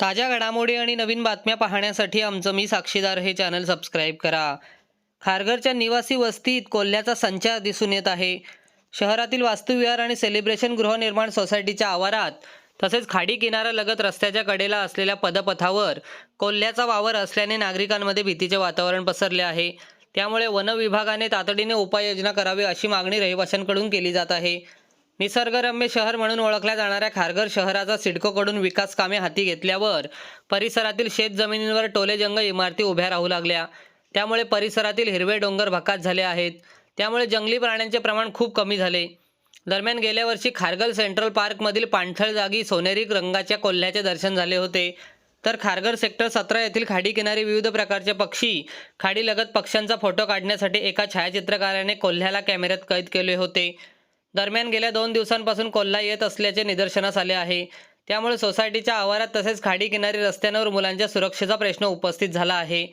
ताज्या घडामोडी आणि नवीन बातम्या पाहण्यासाठी आमचं मी साक्षीदार हे चॅनल सबस्क्राईब करा. खारघरच्या निवासी वस्तीत कोल्ह्याचा संचार दिसून येत आहे. शहरातील वास्तुविहार आणि सेलिब्रेशन गृहनिर्माण सोसायटीच्या आवारात तसेच खाडी लगत रस्त्याच्या कडेला असलेल्या पदपथावर कोल्ह्याचा वावर असल्याने नागरिकांमध्ये भीतीचे वातावरण पसरले आहे. त्यामुळे वन विभागाने तातडीने उपाययोजना करावी अशी मागणी रहिवाशांकडून केली जात आहे. निसर्गरम्य शहर म्हणून ओळखल्या जाणाऱ्या खारघर शहराचा सिडकोकडून विकास कामे हाती घेतल्यावर परिसरातील शेत जमिनींवर टोलेजंग इमारती उभ्या राहू लागल्या. त्यामुळे परिसरातील हिरवे डोंगर भकात झाले आहेत. त्यामुळे जंगली प्राण्यांचे प्रमाण खूप कमी झाले. दरम्यान गेल्या वर्षी खारघर सेंट्रल पार्कमधील पाणथळ जागी सोनेरी रंगाच्या कोल्ह्याचे दर्शन झाले होते. तर खारघर सेक्टर सतरा येथील खाडी किनारी विविध प्रकारचे पक्षी खाडीलगत पक्ष्यांचा फोटो काढण्यासाठी एका छायाचित्रकाराने कोल्ह्याला कॅमेऱ्यात कैद केले होते. दरम्यान गेल्या दोन दिवसांपासून कोल्हा येत असल्याचे निदर्शनास आले आहे. त्यामुळे सोसायटीच्या आवारात तसेच खाडी किनारी रस्त्यांवर मुलांच्या सुरक्षेचा प्रश्न उपस्थित झाला आहे.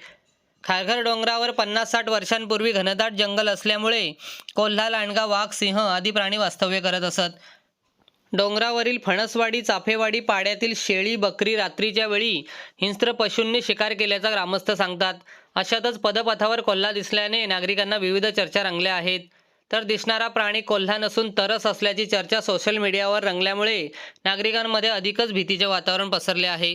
खारघर डोंगरावर पन्नास साठ वर्षांपूर्वी घनदाट जंगल असल्यामुळे कोल्हा लांडगा वाघ सिंह आदी प्राणी वास्तव्य करत असत. डोंगरावरील फणसवाडी चाफेवाडी पाड्यातील शेळी बकरी रात्रीच्या वेळी हिंस्त्र पशूंनी शिकार केल्याचा ग्रामस्थ सांगतात. अशातच पदपथावर कोल्हा दिसल्याने नागरिकांना विविध चर्चा रंगल्या आहेत. तर दिसणारा प्राणी कोल्हा नसून तरस असल्याची चर्चा सोशल मीडियावर रंगल्यामुळे नागरिकांमध्ये अधिकच भीतीचे वातावरण पसरले आहे.